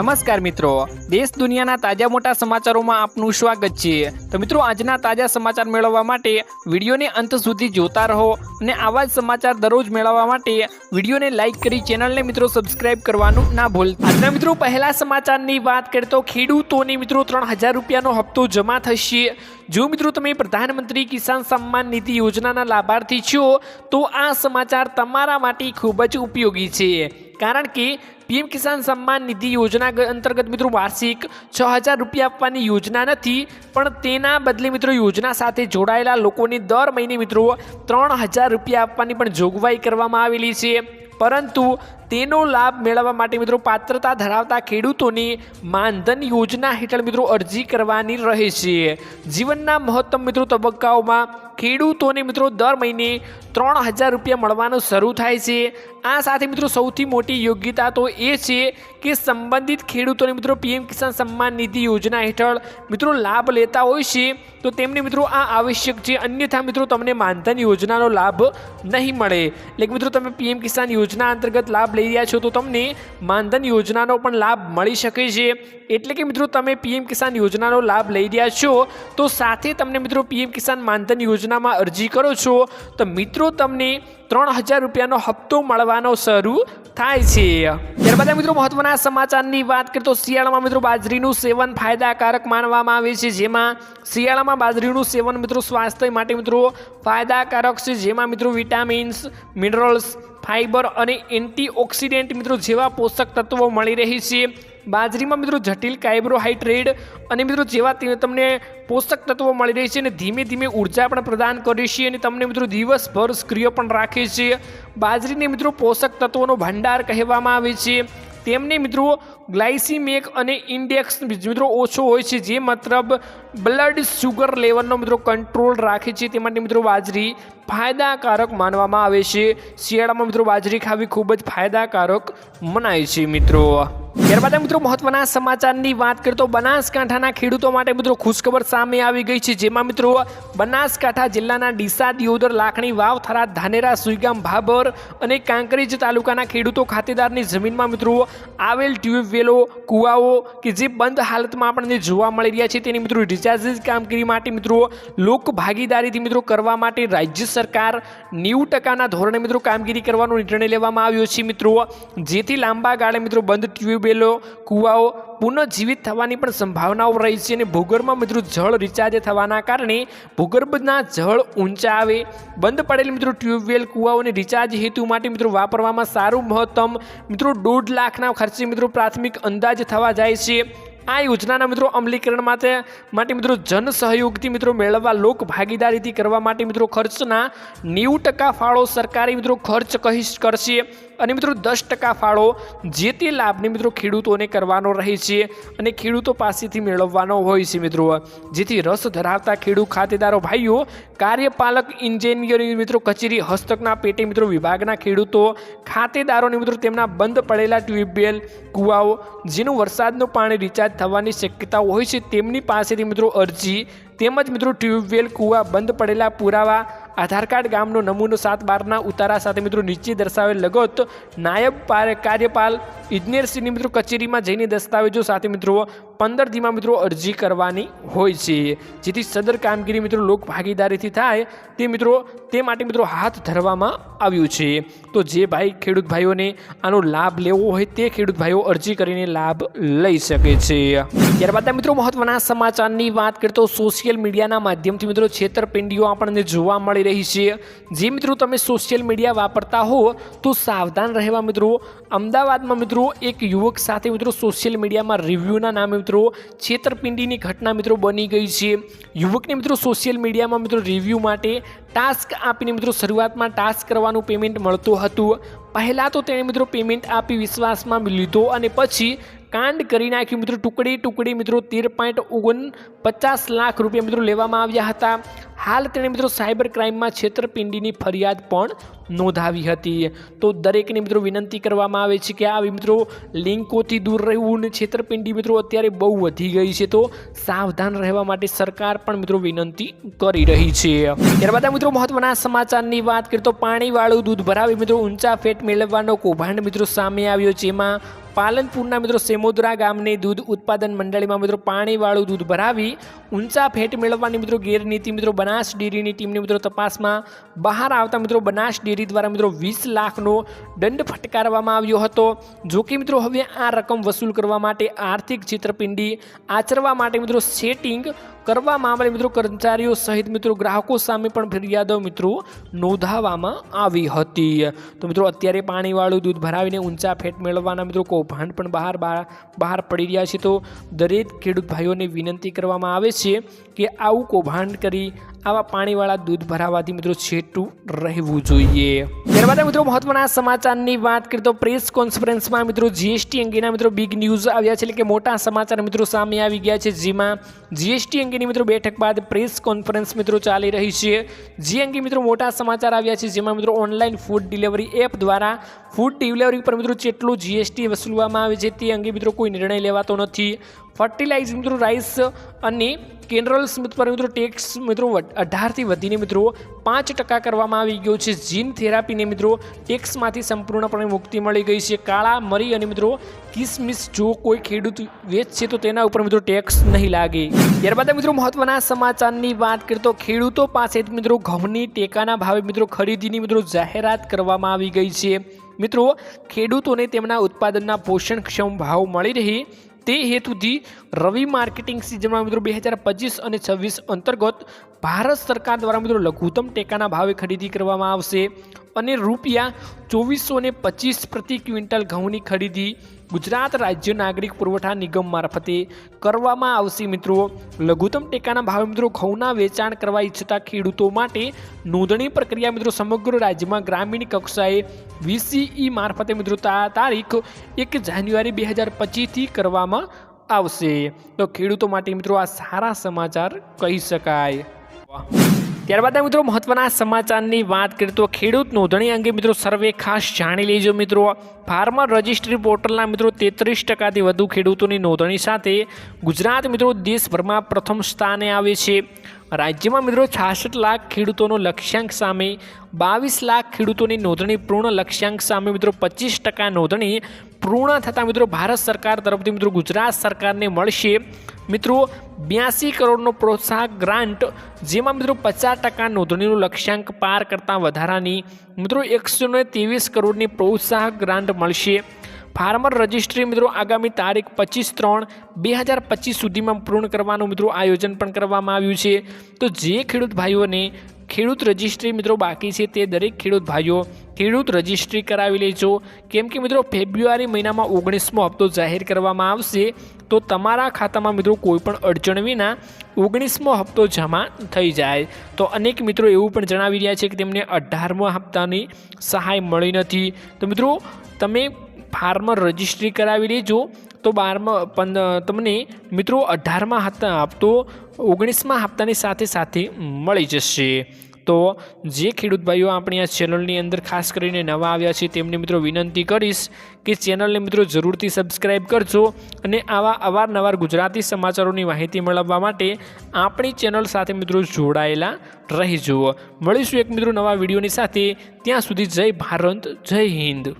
નમસ્કાર મિત્રો. દેશ દુનિયાના તાજા મોટા સમાચારોમાં આપનું સ્વાગત છે. તો મિત્રો, આજના તાજા સમાચાર મેળવવા માટે વિડીયોને અંત સુધી જોતા રહો અને આવા જ સમાચાર દરરોજ મેળવવા માટે વિડીયોને લાઈક કરી ચેનલને મિત્રો સબસ્ક્રાઇબ કરવાનું ના ભૂલતા આજના મિત્રો, પહેલા સમાચારની વાત કરીએ તો ખેડૂતોને મિત્રો ત્રણ હજાર રૂપિયાનો હપ્તો જમા થશે. જો મિત્રો તમે પ્રધાનમંત્રી કિસાન સન્માન નિધિ યોજનાના લાભાર્થી છો, તો આ સમાચાર તમારા માટે ખૂબ જ ઉપયોગી છે. કારણ કે પીએમ કિસાન સન્માન નિધિ યોજના અંતર્ગત મિત્રો વાર્ષિક છ હજાર રૂપિયા આપવાની યોજના નથી, પણ તેના બદલે મિત્રો યોજના સાથે જોડાયેલા લોકોને દર મહિને મિત્રો ત્રણ હજાર રૂપિયા આપવાની પણ જોગવાઈ કરવામાં આવેલી છે. પરંતુ તેનો લાભ મેળવવા માટે મિત્રો પાત્રતા ધરાવતા ખેડૂતોને માનધન યોજના હેઠળ મિત્રો અરજી કરવાની રહે છે. જીવનના મહત્તમ મિત્રો તબક્કાઓમાં ખેડૂતોને મિત્રો દર મહિને ત્રણ હજાર રૂપિયા મળવાનું શરૂ થાય છે. આ સાથે મિત્રો સૌથી મોટી યોગ્યતા તો એ છે કે સંબંધિત ખેડૂતોને મિત્રો પીએમ કિસાન સન્માન નિધિ યોજના હેઠળ મિત્રો લાભ લેતા હોય છે. તો તેમને મિત્રો આ આવશ્યક છે. અન્યથા મિત્રો તમને માનધન યોજનાનો લાભ નહીં મળે. એટલે કે મિત્રો તમે પીએમ કિસાન યોજના અંતર્ગત લાભ લઈ રહ્યા છો તો તમને માનધન યોજનાનો પણ લાભ મળી શકે છે. એટલે કે મિત્રો તમે પીએમ કિસાન યોજનાનો લાભ લઈ રહ્યા છો તો સાથે તમને મિત્રો પીએમ કિસાન માનધન યોજનામાં અરજી કરો છો. તો મિત્રો તમને ત્રણ હજાર રૂપિયાનો હપ્તો મળવાનો શરૂ થાય છે. ત્યારબાદ મિત્રો મહત્વના સમાચારની વાત કરીએ તો શિયાળામાં મિત્રો બાજરીનું સેવન ફાયદાકારક માનવામાં આવે છે. જેમાં શિયાળામાં બાજરીનું સેવન મિત્રો સ્વાસ્થ્ય માટે મિત્રો ફાયદાકારક છે. જેમાં મિત્રો વિટામિન્સ, મિનરલ્સ ફાઇબર અને એન્ટીઓક્સિડન્ટ મિત્રો જેવા પોષક તત્વો મળી રહી છે. બાજરીમાં મિત્રો જટિલ કાર્બોહાઈડ્રેટ અને મિત્રો જેવા તમને પોષક તત્વો મળી રહે છે અને ધીમે ધીમે ઊર્જા પણ પ્રદાન કરે છે અને તમને મિત્રો દિવસભર સક્રિય પણ રાખે છે. બાજરીને મિત્રો પોષક તત્વોનો ભંડાર કહેવામાં આવે છે. તેમને મિત્રો ગ્લાયસીમેક અને ઇન્ડેક્સ મિત્રો ઓછો હોય છે, જે મતલબ બ્લડ શુગર લેવલનો મિત્રો કંટ્રોલ રાખે છે. તે માટે મિત્રો બાજરી ફાયદાકારક માનવામાં આવે છે. શિયાળામાં મિત્રો બાજરી ખાવી ખૂબ જ ફાયદાકારક મનાય છે મિત્રો. ત્યારબાદ મિત્રો મહત્વના સમાચારની વાત કરીએ તો બનાસકાંઠાના ખેડૂતો માટે મિત્રો ખુશખબર સામે આવી ગઈ છે. જેમાં મિત્રો બનાસકાંઠા જિલ્લાના ડીસા, દિયોદર, લાખણી વાવ થરાદ ધાનેરા, સુઈગામ, ભાભર અને કાંકરેજ તાલુકાના ખેડૂતો ખાતેદારની જમીનમાં મિત્રો આવેલ ટ્યુબવેલો કુવાઓ કે જે બંધ હાલતમાં આપણને જોવા મળી રહ્યા છે તેની મિત્રો રિચાર્જિસ કામગીરી માટે મિત્રો લોક ભાગીદારીથી મિત્રો કરવા માટે રાજ્ય સરકાર નેવું ટકાના ધોરણે મિત્રો કામગીરી કરવાનો નિર્ણય લેવામાં આવ્યો છે. મિત્રો જેથી લાંબા ગાળે મિત્રો બંધ ટ્યુબવેલો કુવાઓ પુનઃજીવિત થવાની પણ સંભાવનાઓ રહી છે અને ભૂગર્ભમાં મિત્રો જળ રિચાર્જ થવાના કારણે ભૂગર્ભના જળ ઊંચા આવે. બંધ પડેલ મિત્રો ટ્યુબવેલ કૂવાઓને રિચાર્જ હેતુ માટે મિત્રો વાપરવામાં સારું મહત્તમ મિત્રો દોઢ લાખના ખર્ચે મિત્રો પ્રાથમિક અંદાજ થવા જાય છે. આ યોજનાના મિત્રો અમલીકરણ માટે માટે મિત્રો જન સહયોગથી મિત્રો મેળવવા લોક ભાગીદારીથી કરવા માટે મિત્રો ખર્ચના નેવું ટકા ફાળો સરકારી મિત્રો ખર્ચ કહી કરશે. અને મિત્રો દસ ટકા ફાળો જે તે લાભને મિત્રો ખેડૂતોને કરવાનો રહે છે અને ખેડૂતો પાસેથી મેળવવાનો હોય છે મિત્રો. જેથી રસ ધરાવતા ખેડૂત ખાતેદારો ભાઈઓ, કાર્યપાલક ઇન્જિનિયરિંગ મિત્રો કચેરી, હસ્તકના પેટે મિત્રો વિભાગના ખેડૂતો, ખાતેદારોને મિત્રો તેમના બંધ પડેલા ટ્યુબવેલ કૂવાઓ, જેનું વરસાદનું પાણી રિચાર્જ થવાની શક્યતાઓ હોય છે તેમની પાસેથી મિત્રો અરજી, તેમજ મિત્રો ટ્યુબવેલ કૂવા બંધ પડેલા પુરાવા આધાર કાર્ડ ગામનો નમૂનો સાત બારના ઉતારા સાથે મિત્રો નીચે દર્શાવેલ લગત નાયબ કાર્યપાલ ઇજનેરશ્રીની મિત્રો કચેરીમાં જઈને દસ્તાવેજો સાથે મિત્રો પંદર દીમાં મિત્રો અરજી કરવાની હોય છે. જેથી સદર કામગીરી મિત્રો લોક ભાગીદારીથી થાય તે મિત્રો તે માટે મિત્રો હાથ ધરવામાં આવ્યું છે. તો જે ભાઈ ખેડૂત ભાઈઓને આનો લાભ લેવો હોય તે ખેડૂત ભાઈઓ અરજી કરીને લાભ લઈ શકે છે. ત્યારબાદ મિત્રો મહત્વના સમાચારની વાત કરીએ તો સોશિયલ મીડિયાના માધ્યમથી મિત્રો છેતરપિંડીઓ આપણને જોવા મળી રહી છે. જે મિત્રો, તમે સોશિયલ મીડિયા વાપરતા હો, તો સાવધાન રહેવા મિત્રો. અમદાવાદમાં મિત્રો, એક યુવક સાથે મિત્રો સોશિયલ મીડિયામાં રિવ્યૂના નામે મિત્રો છેતરપિંડીની ઘટના મિત્રો બની ગઈ છે. યુવકને મિત્રો સોશિયલ મીડિયામાં મિત્રો રિવ્યૂ માટે ટાસ્ક આપીને મિત્રો શરૂઆતમાં ટાસ્ક કરવાનું પેમેન્ટ મળતું હતું. પહેલાં તો તેણે મિત્રો પેમેન્ટ આપી વિશ્વાસમાં લીધો અને પછી કાંડ કરી નાખ્યું. મિત્રો, ટુકડી ટુકડી, મિત્રો, તેર પોઈન્ટ ઓગણ પચાસ લાખ રૂપિયા મિત્રો લેવામાં આવ્યા હતા. હાલ તેણે મિત્રો સાયબર ક્રાઇમમાં છેતરપિંડીની ફરિયાદ પણ નોંધાવી હતી. તો દરેકને મિત્રો વિનંતી કરવામાં આવે છે કે આવી મિત્રો લિંકોથી દૂર રહેવું ને છેતરપિંડી મિત્રો અત્યારે બહુ વધી ગઈ છે. તો સાવધાન રહેવા માટે સરકાર પણ મિત્રો વિનંતી કરી રહી છે. ત્યારબાદ મિત્રો મહત્વના સમાચારની વાત કરીએ તો પાણીવાળું દૂધ ભરાવી મિત્રો ઊંચા ફેટ મેળવવાનો કૌભાંડ મિત્રો સામે આવ્યો એમાં પાલનપુરના મિત્રો સેમોદરા ગામની દૂધ ઉત્પાદન મંડળીમાં મિત્રો પાણીવાળું દૂધ ભરાવી ઊંચા ફેટ મેળવવાની મિત્રો ગેરનીતિ મિત્રો બનાસ ડેરીની ટીમની મિત્રો તપાસમાં બહાર આવતા મિત્રો બનાસ ડેરી દ્વારા મિત્રો વીસ લાખનો દંડ ફટકારવામાં આવ્યો હતો. જો કે મિત્રો હવે આ રકમ વસૂલ કરવા માટે આર્થિક છેતરપિંડી આચરવા માટે મિત્રો સેટિંગ કરવા મામલે મિત્રો કર્મચારીઓ સહિત મિત્રો ગ્રાહકો સામે પણ ફરિયાદો મિત્રો નોંધાવવામાં આવી હતી. તો મિત્રો અત્યારે પાણીવાળું દૂધ ભરાવીને ઊંચા ફેટ મેળવવાના મિત્રો કૌભાંડ પણ બહાર બહાર પડી રહ્યા છે. તો દરેક ખેડૂત ભાઈઓને વિનંતી કરવામાં આવે છે કે આવું કૌભાંડ કરી આવા પાણીવાળા દૂધ ભરાવાથી મિત્રો છેટું રહેવું જોઈએ. ત્યારબાદ મિત્રો મહત્વના સમાચારની વાત કરીએ તો પ્રેસ કોન્ફરન્સમાં મિત્રો જીએસટી અંગેના મિત્રો બિગ ન્યૂઝ આવ્યા છે. એટલે કે મોટા સમાચાર મિત્રો સામે આવી ગયા છે. જેમાં જીએસટી અંગેની મિત્રો બેઠક બાદ પ્રેસ કોન્ફરન્સ મિત્રો ચાલી રહી છે. જે અંગે મિત્રો મોટા સમાચાર આવ્યા છે, જેમાં મિત્રો ઓનલાઈન ફૂડ ડિલિવરી એપ દ્વારા ફૂડ ડિલિવરી પર મિત્રો જેટલું જીએસટી વસૂલવામાં આવે છે તે અંગે મિત્રો કોઈ નિર્ણય લેવાતો નથી. ફર્ટિલાઇઝ મિત્રો રાઈસ અને કેનરલ્સ પર મિત્રો ટેક્સ મિત્રો અઢારથી વધીને મિત્રો પાંચ ટકા કરવામાં આવી ગયો છે. જીન થેરાપીને મિત્રો ટેક્સમાંથી સંપૂર્ણપણે મુક્તિ મળી ગઈ છે. કાળા, મરી અને મિત્રો કિસમિસ જો કોઈ ખેડૂત વેચશે તો તેના ઉપર મિત્રો ટેક્સ નહીં લાગે. ત્યારબાદ મિત્રો મહત્વના સમાચારની વાત કરીએ તો ખેડૂતો પાસે મિત્રો ઘઉંની ટેકાના ભાવે મિત્રો ખરીદીની મિત્રો જાહેરાત કરવામાં આવી ગઈ છે. મિત્રો, ખેડૂતોને તેમના ઉત્પાદનના પોષણક્ષમ ભાવ મળી રહે તે હેતુથી રવિ માર્કેટિંગ સિઝનમાં મિત્રો બે હજાર પચીસ અને છવ્વીસ અંતર્ગત ભારત સરકાર દ્વારા મિત્રો લઘુત્તમ ટેકાના ભાવે ખરીદી કરવામાં આવશે અને રૂપિયા ચોવીસો ને પચીસ પ્રતિ ક્વિન્ટલ ઘઉંની ખરીદી ગુજરાત રાજ્ય નાગરિક પુરવઠા નિગમ મારફતે કરવામાં આવશે મિત્રો. લઘુત્તમ ટેકાના ભાવે મિત્રો ઘઉંના વેચાણ કરવા ઈચ્છતા ખેડૂતો માટે નોંધણી પ્રક્રિયા મિત્રો સમગ્ર રાજ્યમાં ગ્રામીણ કક્ષાએ વીસીઈ મારફતે મિત્રો તારીખ એક જાન્યુઆરી બે હજાર પચીસથી કરવામાં આવશે. તો ખેડૂતો માટે મિત્રો આ સારા સમાચાર કહી શકાય. ત્યારબાદ મિત્રો મહત્વના સમાચારની વાત કરીએ તો ખેડૂત નોંધણી અંગે મિત્રો સર્વે ખાસ જાણી લેજો મિત્રો. ફાર્મર રજિસ્ટ્રી પોર્ટલના મિત્રો તેત્રીસ ટકાથી વધુ ખેડૂતોની નોંધણી સાથે ગુજરાત મિત્રો દેશભરમાં પ્રથમ સ્થાને આવે છે. રાજ્યમાં મિત્રો છાસઠ લાખ ખેડૂતોનો લક્ષ્યાંક સામે, બાવીસ લાખ ખેડૂતોની નોંધણી પૂર્ણ લક્ષ્યાંક સામે મિત્રો પચીસ ટકા નોંધણી પૂર્ણ થતાં મિત્રો ભારત સરકાર તરફથી મિત્રો ગુજરાત સરકારને મળશે. મિત્રો બ્યાસી કરોડનો પ્રોત્સાહક ગ્રાન્ટ, જેમાં મિત્રો પચાસ ટકા નોંધણીનું લક્ષ્યાંક પાર કરતાં વધારાની, મિત્રો એકસો ને ત્રેવીસ કરોડની પ્રોત્સાહક ગ્રાન્ટ મળશે. ફાર્મર રજિસ્ટ્રી મિત્રો આગામી તારીખ પચીસ ત્રણ, બે હજાર પચીસ સુધીમાં પૂર્ણ કરવાનું મિત્રો આયોજન પણ કરવામાં આવ્યું છે. તો જે ખેડૂત ભાઈઓને ખેડૂત રજિસ્ટ્રી મિત્રો બાકી છે તે દરેક ખેડૂત ભાઈઓ ખેડૂત રજિસ્ટ્રી કરાવી લેજો. કેમ કે મિત્રો ફેબ્રુઆરી મહિનામાં ઓગણીસમો હપ્તો જાહેર કરવામાં આવશે, તો તમારા ખાતામાં મિત્રો કોઈપણ અડચણ વિના ઓગણીસમો હપ્તો જમા થઈ જાય. તો અનેક મિત્રો એવું પણ જણાવી રહ્યા છે કે તેમને અઢારમો હપ્તાની સહાય મળી નથી. તો મિત્રો તમે ફાર્મર રજિસ્ટ્રી કરાવી લેજો. તો બારમાં, પંદ, તમને મિત્રો અઢારમાં હપ્તા હપ્તો ઓગણીસમાં હપ્તાની સાથે સાથે મળી જશે. તો જે ખેડૂત ભાઈઓ આપણી આ ચેનલની અંદર ખાસ કરીને નવા આવ્યા છે, તેમને મિત્રો વિનંતી કરીશ કે ચેનલને મિત્રો જરૂરથી સબસ્ક્રાઈબ કરજો અને આવા અવારનવાર ગુજરાતી સમાચારોની માહિતી મેળવવા માટે આપણી ચેનલ સાથે મિત્રો જોડાયેલા રહેજો. મળીશું એક મિત્રો નવા વિડીયોની સાથે. ત્યાં સુધી જય ભારત, જય હિન્દ.